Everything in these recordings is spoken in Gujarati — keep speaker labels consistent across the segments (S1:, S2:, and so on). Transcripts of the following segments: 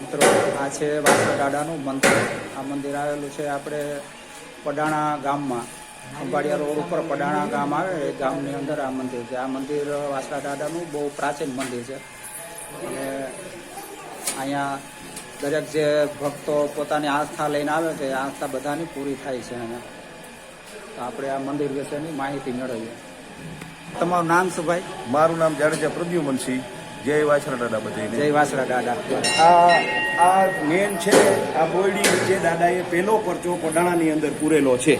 S1: મિત્રો, આ છે વાસણા દાદાનું મંદિર આ મંદિર આવેલું છે આપણે પડાણા ગામમાં. અંબાડિયા રોડ ઉપર પડાણા ગામ આવે એ ગામની અંદર આ મંદિર છે. આ મંદિર વાસણા દાડાનું બહુ પ્રાચીન મંદિર છે. અને અહીંયા દરેક જે ભક્તો પોતાની આસ્થા લઈને આવે છે આસ્થા બધાની પૂરી થાય છે અહીંયા. તો આપણે આ મંદિર વિશેની માહિતી મેળવીએ. તમારું નામ શું ભાઈ?
S2: મારું નામ જાડેજા પ્રદ્યુમનસિંહ. જય વાછરા દાદા બધાને
S1: જય વાસણા દાદા.
S2: આ આ મેન છે આ બોયડી નીચે દાદાએ પેલો પરચો પડાણાની અંદર પૂરેલો છે.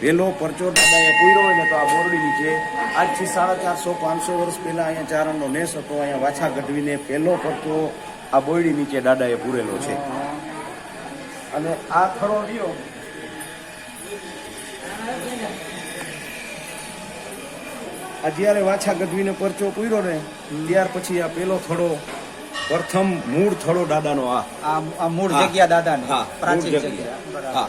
S2: પહેલો પરચો દાદાએ પૂર્યો હોય ને તો આ બોરડી નીચે આજથી સાડા ચારસો પાંચસો વર્ષ પહેલા અહીંયા ચારણનો નેસ હતો અહીંયા વાછા ગઢવીને પેલો પરચો આ બોયડી નીચે દાદાએ પૂરેલો છે. અને આ થડો રહ્યો આ જ્યારે વાછા ગઢવીને પરચો પૂર્યો ને ત્યાર પછી આ પેલો થડો પ્રથમ મૂળ થડો દાદાનો આ.
S1: આ મૂળ જગ્યા દાદાની પ્રાચીન જગ્યા
S2: હા.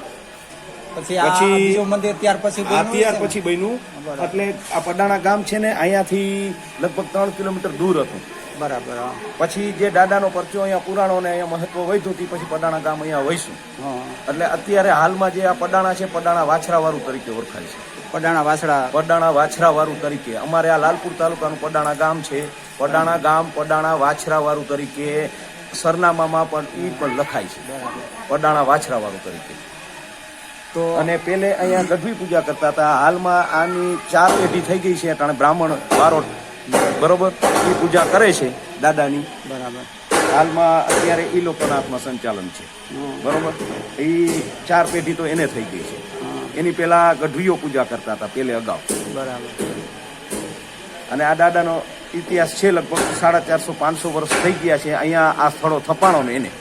S1: પછી આ બીજું મંદિર ત્યાર પછી
S2: ત્યાર પછી બન્યું એટલે આ પડાણા ગામ છે ને અહીંયાથી લગભગ ત્રણ કિલોમીટર દૂર હતું.
S1: બરાબર હા.
S2: પછી જે દાદાનો પરચો અહીંયા પુરાણો ને અહીંયા મહત્વ વધ્યું હતી પછી પડાણા ગામ અહીંયા વહીશું. એટલે અત્યારે હાલમાં જે આ પડાણા છે પડાણા વાછરાવાળું તરીકે ઓળખાય છે.
S1: પડાણા વાછડા.
S2: પડાણા વાછરાવાળું તરીકે. અમારે આ લાલપુર તાલુકાનું પડાણા ગામ છે. પડાણા ગામ પડાણા વાછરાવાળું તરીકે સરનામામાં પણ ઈ પણ લખાય છે. પડાણા વાછરાવાળું તરીકે.
S1: તો
S2: અને પેલે અહીંયા ગઢવી પૂજા કરતા હતા. હાલમાં આની ચાર પેઢી થઈ ગઈ છે કારણ બ્રાહ્મણ બારોટ બરોબર? એ પૂજા કરે છે દાદાની.
S1: બરાબર.
S2: હાલમાં અત્યારે એ લોકોના હાથમાં સંચાલન છે. બરોબર? એ ચાર પેઢી તો એને થઈ ગઈ છે. એની પેલા ગઢવીઓ પૂજા કરતા હતા પેલે અગાઉ.
S1: બરાબર.
S2: અને આ દાદાનો ઇતિહાસ છે લગભગ સાડા ચારસો પાંચસો વર્ષ થઈ ગયા છે અહીંયા આ સ્થળો થપાણો ને એને.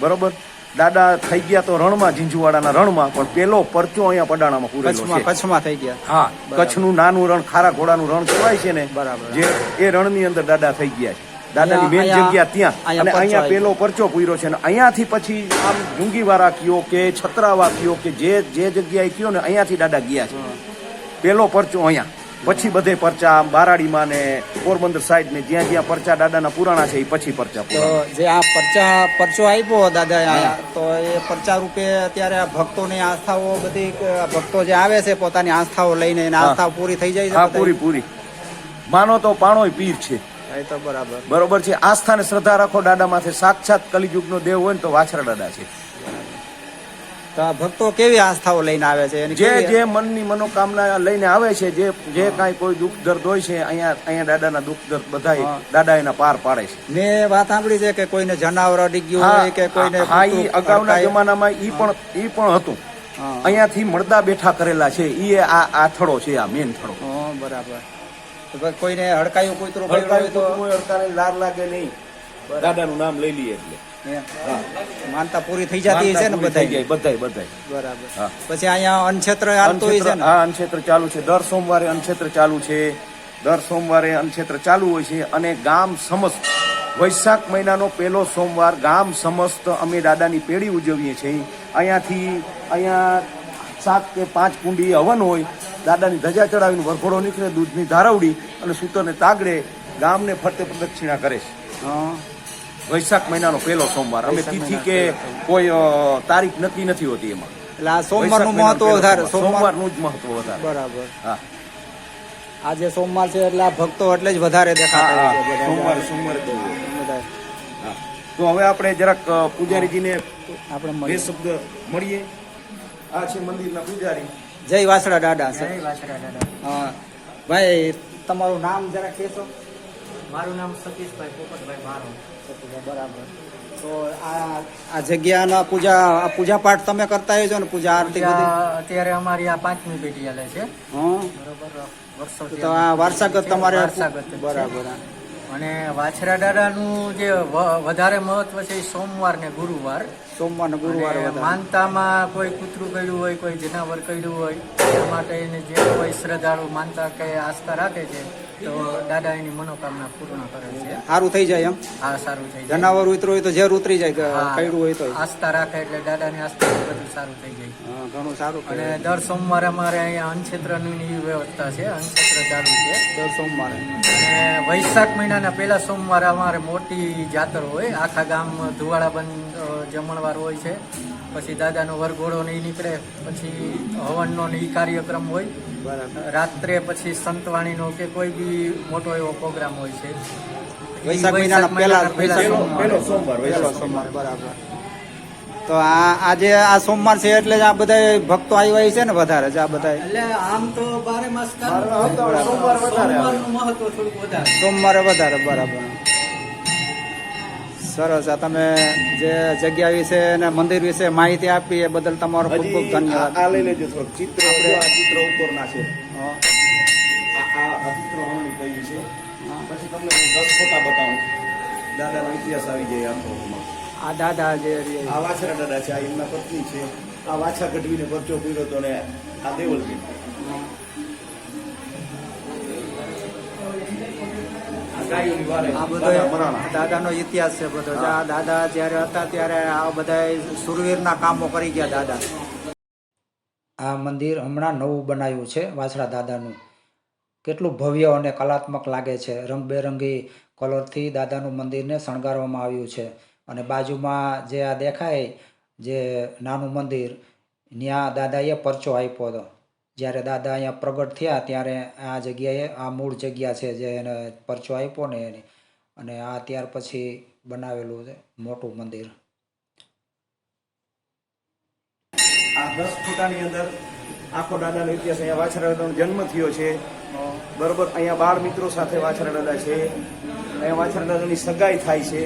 S2: બરોબર? દાદા થઈ ગયા તો રણમાં ઝીંઝુવાડાના રણમાં પણ પેલો પરચો અહીંયા પડાણામાં પૂરેલો છે.
S1: કચ્છમાં થઈ ગયા.
S2: હા કચ્છનું નાનું રણ ખારા ઘોડાનું રણ કહેવાય છે ને
S1: બરાબર.
S2: જે એ રણની અંદર દાદા થઈ ગયા છે. દાદાની મેન જગ્યા ત્યાં.
S1: અહીંયા
S2: અને અહીંયા પેલો પરચો પૂર્યો છે. અને અહીંયાથી પછી આમ જુંગીવાળા કયો કે છત્રાવા કયો કે જે જે જગ્યાએ કયો ને અહીંયાથી દાદા ગયા છે. પેલો પરચો અહીંયા. પછી બધે પરચા આમ બારાડીમાં ને પોરબંદર સાઈડ ને જ્યાં જ્યાં પરચા દાદાના પુરાણા છે એ પછી પરચા
S1: તો જે આ પરચા પરચો આપ્યો દાદા તો એ પરચા રૂપે અત્યારે આ ભક્તોની આસ્થાઓ બધી ભક્તો જે આવે છે પોતાની આસ્થાઓ લઈને આસ્થાઓ પૂરી થઈ જાય છે
S2: પૂરી પૂરી. માનો તો પાણોય પીર છે.
S1: તો બરાબર.
S2: બરોબર છે. આસ્થા ને શ્રદ્ધા રાખો દાદા માથે સાક્ષાત કલિયુગનો દેવ હોય ને તો વાછરા દાદા છે.
S1: તો આ ભક્તો કેવી આસ્થાઓ લઈને આવે છે?
S2: જે જે મનની મનોકામના લઈને આવે છે જે જે કાંઈ કોઈ દુઃખ દર્દ હોય છે અહીંયા અહીંયા દાદાના દુઃખ દર્દ બધા દાદા એના પાર પાડે છે.
S1: મેં વાત સાંભળી છે કે કોઈને જનાવર અડી ગયું હોય કે કોઈને
S2: હા ઈ અગાઉના જમાનામાં ઈ પણ ઈ પણ હતું. અહીંયાથી મળદા બેઠા કરેલા છે. ઈ આ આ થડો છે આ મેન થડો.
S1: બરાબર. કોઈને હડકાયું કોઈ તો
S2: હડકાયું
S1: તો
S2: કોઈ હડકાને લાર લાગે નહીં. દાદાનું નામ લઈ લઈએ એટલે.
S1: માનતા પૂરી થઈ જતી છે ને
S2: માનતા
S1: બધા
S2: જાય બધાય બધાય.
S1: બરાબર. પછી અહીંયા અનક્ષેત્ર હોય છે ને?
S2: હા અનક્ષેત્ર ચાલુ છે. દર સોમવારે અનક્ષેત્ર ચાલુ છે. દર સોમવારે અનક્ષેત્ર ચાલુ હોય છે અને ગામ સમસ્ત. વૈશાખ મહિનાનો પહેલો સોમવાર ગામ સમસ્ત અમે દાદાની પેઢી ઉજવીએ છીએ. અહીંયાથી અહીંયા સાત કે પાંચ કુંડી હવન હોય દાદાની ધજા ચડાવીને વરઘોડો નીકળે દૂધની ધારવડી અને સૂતરને તાગડે ગામને ફરતે પ્રદક્ષિણા કરે છે. વૈશાખ મહિનાનો પહેલો સોમવાર. અમે તિથિ કે કોઈ તારીખ નક્કી નથી હોતી એમાં.
S1: એટલે આ સોમવારનું મહત્વ વધારે
S2: સોમવારનું જ મહત્વ વધારે.
S1: બરાબર.
S2: હા.
S1: આજે સોમવાર છે એટલે આ ભક્તો એટલે જ વધારે દેખાતા હોય
S2: સોમવાર. સોમવારે. તો હવે આપણે જરાક પૂજારીજીને
S1: આપણે
S2: બે શબ્દ મળીએ. આ છે મંદિરના પૂજારી.
S1: જય વાસડા દાદા છે હા. ભાઈ તમારું નામ જરા કહેશો?
S3: મારું નામ સતીશભાઈ પોપટભાઈ મારો.
S1: બરાબર. તો આ આ જગ્યાના પૂજા આ પૂજા પાઠ તમે કરતા છો ને પૂજા આરતી બધી?
S3: અત્યારે અમારી આ પાંચમી પેઢી ચાલે છે.
S1: હા.
S3: બરોબર વર્ષો
S1: તો આ વારસાગત તમારે
S3: વારસાગત.
S1: બરાબર
S3: અને વાછરા દાદાનું જે વધારે મહત્વ છે સોમવાર ને ગુરુવાર.
S1: સોમવાર ને ગુરુવારે
S3: માનતામાં કોઈ કૂતરું કર્યું હોય કોઈ જનાવર કર્યું હોય એના માટે એને જે કોઈ શ્રદ્ધાળુ માનતા કે આસ્થા રાખે છે તો દાદા એની મનોકામના પૂર્ણ કરે છે.
S1: સારું થઈ જાય એમ?
S3: હા સારું થઈ જાય.
S1: જનાવર ઉતરું હોય તો ઝેર ઉતરી જાય કઈડું હોય તો
S3: આસ્થા રાખે એટલે દાદાની આસ્થા બધું સારું થઈ જાય.
S1: ઘણું સારું
S3: અને દર સોમવારે અમારે અહીંયા અન્નક્ષેત્રની વ્યવસ્થા છે અન્નક્ષેત્ર ચાલુ છે.
S1: દર સોમવારે.
S3: અને વૈશાખ મહિનાના પહેલા સોમવારે અમારે મોટી જાતર હોય આખા ગામ ધુવાડા બંધ અ, જમણવાર હોય છે. પછી દાદાનો વરઘોડો નહીં નીકળે પછી હવનનો ને કાર્યક્રમ હોય. રાત્રે પછી સંતવાણીનો કે કોઈ બી મોટો એવો પ્રોગ્રામ હોય છે.
S1: વૈશાખ મહિનાના પહેલા
S3: પહેલા
S1: વૈશાખ
S3: સોમવારે.
S2: પહેલો સોમવાર
S1: પહેલો સોમવાર. બરાબર. તો આ આજે આ સોમવાર છે એટલે જ આ બધા ભક્તો આવ્યા છે ને વધારે જ આ બધા
S3: એટલે આમ તો બારે માસ
S2: સોમવારે વધારે
S1: બરાબર. સરસ. આ તમે જે જગ્યા વિશે અને મંદિર વિશે માહિતી આપી એ બદલ તમારો ખૂબ ખૂબ ધન્યવાદ.
S2: આ લઈ લેજો થોડુંક ચિત્ર ચિત્ર ઉપરના છે. આ ચિત્ર હમણાં કહ્યું છે. પછી તમને હું દસ ફોટા બતાવું. દાદાનો ઇતિહાસ આવી જાય આમ
S1: આ દાદા જે
S2: આ વાછરા દાદા છે આ એમના પત્ની છે. આ વાછા ગઢવીને પરચો પીરો તો ને આ દેવલબેન આ
S1: બધો દાદાનો ઇતિહાસ છે બધો. આ દાદા જ્યારે હતા ત્યારે આ બધા સુરવીરના કામો કરી ગયા દાદા. આ મંદિર હમણાં નવું બનાવ્યું છે વાછડા દાદાનું. કેટલું ભવ્ય અને કલાત્મક લાગે છે. રંગબેરંગી કલરથી દાદાનું મંદિરને શણગારવામાં આવ્યું છે. અને બાજુમાં જે આ દેખાય જે નાનું મંદિર ત્યાં દાદાએ પરચો આપ્યો હતો. જ્યારે દાદા અહીંયા પ્રગટ થયા ત્યારે આ જગ્યાએ, આ મૂળ જગ્યા છે જે એને પરચો આપ્યો ને એની. અને આ ત્યાર પછી બનાવેલું છે મોટું મંદિર.
S2: આ દસ ફૂટાની અંદર આખો દાદાનો ઇતિહાસ અહીંયા વાછરા દાદાનો જન્મ થયો છે. બરોબર, અહીંયા બાળ મિત્રો સાથે વાછરા દાદા છે. અહીંયા વાછરા દાદાની સગાઈ થાય છે.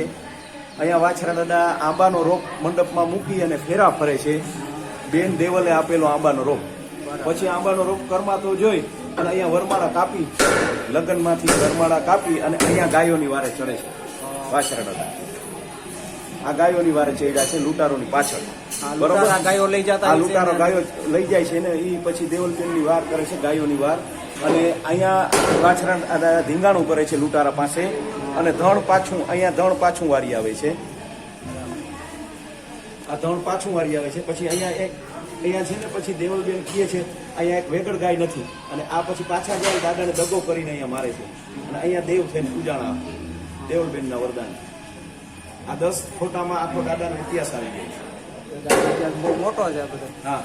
S2: અહીંયા વાછરા દાદા આંબાનો રોપ મંડપમાં મૂકી અને ફેરા ફરે છે. બેન દેવલે આપેલો આંબાનો રોપ. પછી આંબાનો રોપ કરમાતો જોઈ અને અહીંયા વરમાળા કાપી લગ્નમાંથી વરમાળા કાપી અને અહીંયા ગાયોની વારે ચડે છે. વાછરડા આ ગાયોની વારે ચડ્યા છે લૂંટારોની પાછળ. બરોબર?
S1: ગાયો લઈ જતા
S2: આ લૂંટારો ગાયો લઈ જાય છે ને એ પછી દેવલબેનની વાર કરે છે ગાયોની વાર. અને અહીંયા વાછરા આ ધીંગાણું કરે છે લૂંટારા પાસે. અને ધણ પાછું અહીંયા ધણ પાછું વારી આવે છે. આ ધણ પાછું વારી આવે છે. પછી અહીંયા એક અહીંયા છે ને પછી દેવલબેન કહે છે અહીંયા એક વેગળ ગાય નથી. અને આ પછી પાછા જાય દાદાને દગો કરીને અહીંયા મારે છે. અને અહીંયા દેવ થઈને પૂજાણા આપે. દેવલબેનના વરદાન. આ દસ ફોટામાં આખો દાદાનો ઇતિહાસ આવી ગયો
S1: બહુ મોટો છે આ બધો.
S2: હા.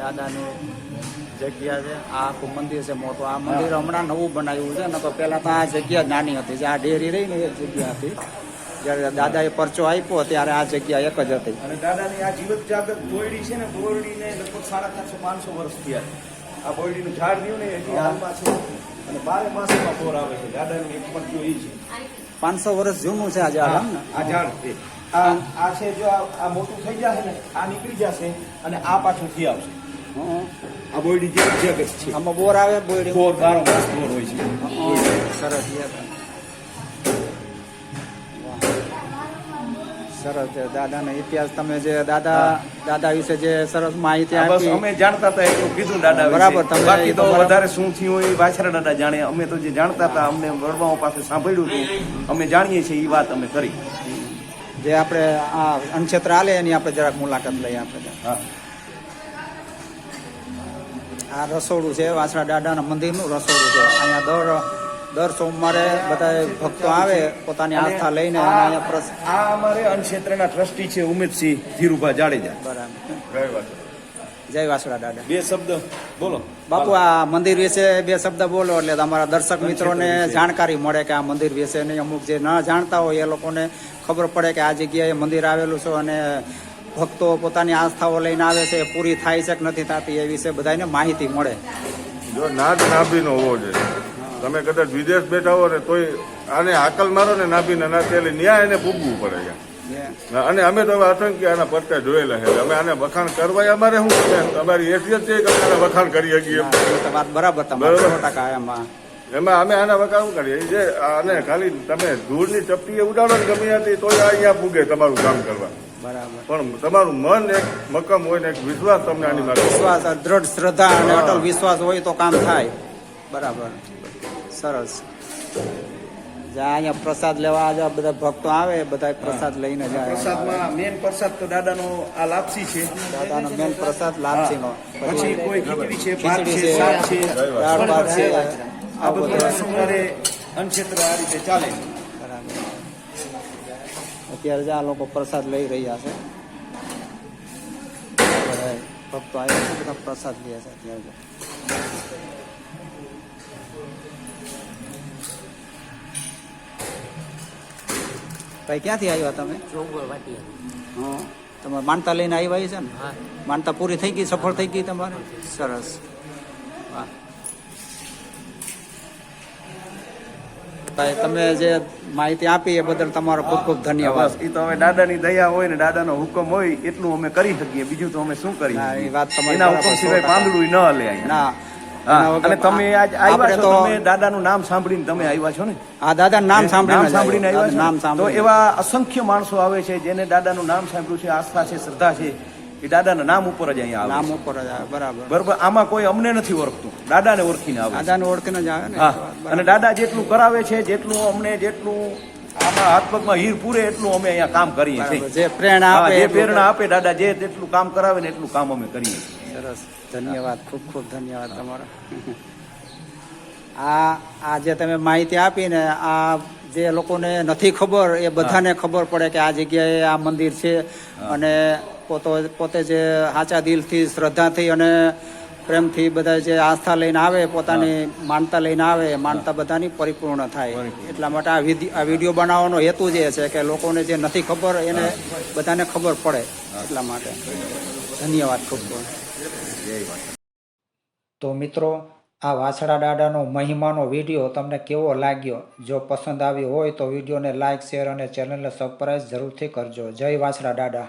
S1: દાદાની જગ્યા છે આ આખું મંદિર છે મોટું. આ મંદિર હમણાં નવું બનાવ્યું છે ને તો પહેલા તો આ જગ્યા નાની હતી. જે આ ડેરી રહી ને એ જગ્યા હતી. જ્યારે દાદાએ પરચો આપ્યો ત્યારે આ જગ્યા એક જ હતી.
S2: અને દાદાની આ જીવત જાગત બોરડી છે ને બોયડીને લગભગ સાડા ચારસો પાંચસો વર્ષ થયા આ બોયડીનું ઝાડ રહ્યું ને હજી હાલમાં છે. અને બારે માસમાં બોર આવે છે. દાદાનું એક પરચો એ છે.
S1: પાંચસો વર્ષ જૂનું છે આ ઝાડ
S2: આ ઝાડ છે. આ આ છે જો આ મોટું થઈ જશે ને આ નીકળી જશે અને આ પાછું થઈ આવશે. આ બોરડી જે જગત છે.
S1: આમાં બોર આવે બોરડી
S2: બોર બારો માસ બોર હોય છે.
S1: સરસ યાદ સરસ છે. દાદાનો ઇતિહાસ તમે જે દાદા દાદા વિશે જે સરસ માહિતી આપી.
S2: અમે જાણતા હતા એટલું કીધું દાદા
S1: બરાબર, તમે
S2: બાકી
S1: તો
S2: વધારે શું થયું એ વાછરા દાદા જાણે. અમે તો જે જાણતા હતા અમને વડવાઓ પાસે સાંભળ્યું હતું. અમે જાણીએ છીએ એ વાત અમે કરી.
S1: જે આપણે આ અનક્ષેત્ર આલે એની આપણે જરાક મુલાકાત લઈએ આપણે. આ રસોડું છે વાછરા દાદાના મંદિરનું રસોડું છે. અહીંયા દર દર સોમવારે બધા ભક્તો આવે પોતાની આસ્થા લઈને
S2: આ અમારે અન્નક્ષેત્રના ટ્રસ્ટી છે ઉમેદસિંહ ધીરુભા જાડેજા.
S1: બરાબર. જય વાસુડા દાદા.
S2: બે શબ્દ બોલો.
S1: બાપુ આ મંદિર વિશે બે શબ્દ બોલો એટલે તમારા દર્શક મિત્રોને જાણકારી મળે કે આ મંદિર વિશે ને અમુક જે ન જાણતા હોય એ લોકોને ખબર પડે કે આ જગ્યાએ મંદિર આવેલું છે અને ભક્તો પોતાની આસ્થાઓ લઈને આવે છે એ પૂરી થાય છે કે નથી થતી એ વિશે બધાને માહિતી મળે.
S4: જો નાદ નાભીનો હોવો જોઈએ. તમે કદાચ વિદેશ બેઠા હો ને તોય આને હાકલ મારો ને નાભીને ના એટલે ન્યાય એને પૂગવું પડે છે અને અમે તો હવે અસંખ્ય આના પડતા જોયેલા છે. અમે આને વખાણ કરવા અમારે શું છે? તમારી હેસિયત છે કે અમે આને વખાણ કરી શકીએ
S1: વાત બરાબર
S4: બરાબર.
S1: એમાં.
S4: અમે આના વખાણ શું કરીએ? જે આને ખાલી તમે ધૂળની ચપટીએ ઉડાડો ને ગમી હતી તોય અહીંયા પૂગે તમારું કામ કરવા.
S1: બરાબર.
S4: પણ તમારું મન એક મક્કમ હોય ને એક વિશ્વાસ તમને આની
S1: વિશ્વાસ દ્રઢ શ્રદ્ધા અને અટલ વિશ્વાસ હોય તો કામ થાય. બરાબર. સરસ. જ્યાં અહીંયા પ્રસાદ લેવા આજે બધા ભક્તો આવે બધા પ્રસાદ લઈને જાય.
S2: પ્રસાદમાં મેન પ્રસાદ તો દાદાનો આ લાપસી છે.
S1: દાદાનો મેન પ્રસાદ લાપસીનો.
S2: પછી કોઈ ખીચડી છે ભાત છે શાક છે
S1: દાળ ભાત છે.
S2: આ બધું સોમવારે અનક્ષેત્ર આ રીતે ચાલે.
S1: અત્યારે જ આ લોકો પ્રસાદ લઈ રહ્યા છે. ભક્તો આવ્યા છે બધા પ્રસાદ લે છે અત્યારે ભાઈ ક્યાંથી આવ્યા તમે? હા. તમે માનતા લઈને આવ્યા છે ને? માનતા પૂરી થઈ ગઈ સફળ થઈ ગઈ તમારે? સરસ. ભાઈ તમે જે માહિતી આપી એ બદલ તમારો ખૂબ ખૂબ ધન્યવાદ.
S2: એ તો હવે દાદાની દયા હોય ને દાદાનો હુકમ હોય એટલું અમે કરી શકીએ. બીજું તો અમે શું
S1: કરીએ એ વાત તમારી
S2: હુકમ સિવાય પાંદડું ન હલે
S1: ના
S2: અને તમે આજ આવ્યા છો તમે દાદાનું નામ સાંભળીને તમે આવ્યા છો ને?
S1: આ દાદા નામ સાંભળીને
S2: સાંભળીને
S1: આવ્યા. નામ
S2: તો એવા અસંખ્ય માણસો આવે છે જેને દાદાનું નામ સાંભળ્યું છે આસ્થા છે શ્રદ્ધા છે એ દાદાના નામ ઉપર જ અહીંયા આવે
S1: નામ ઉપર જ આવે બરાબર.
S2: બરાબર આમાં કોઈ અમને નથી ઓળખતું. દાદાને ઓળખીને આવે.
S1: દાદાને ઓળખીને જ આવે ને?
S2: અને દાદા જેટલું કરાવે છે જેટલું અમને જેટલું આમાં હાથ પગમાં હીર પૂરે એટલું અમે અહીંયા કામ કરીએ છીએ.
S1: જે પ્રેરણા આપે
S2: જે પ્રેરણા આપે દાદા જે જેટલું કામ કરાવે ને એટલું કામ અમે કરીએ છીએ.
S1: સરસ. ધન્યવાદ. ખૂબ ખૂબ ધન્યવાદ તમારો. આ આ જે તમે માહિતી આપીને આ જે લોકોને નથી ખબર એ બધાને ખબર પડે કે આ જગ્યાએ આ મંદિર છે. અને પોતો પોતે જે સાચા દિલથી શ્રદ્ધાથી અને પ્રેમથી બધા જે આસ્થા લઈને આવે પોતાની માનતા લઈને આવે માનતા બધાની પરિપૂર્ણ થાય. એટલા માટે આ આ વીડિયો બનાવવાનો હેતુ જે એ છે કે લોકોને જે નથી ખબર એને બધાને ખબર પડે એટલા માટે. ધન્યવાદ ખૂબ ખૂબ. તો મિત્રો, આ વાછડા દાડાનો મહિમાનો વીડિયો તમને કેવો લાગ્યો? જો પસંદ આવ્યો હોય તો વિડીયોને લાઇક શેર અને ચેનલને સબસ્ક્રાઈબ જરૂરથી કરજો. જય વાછડા દાદા.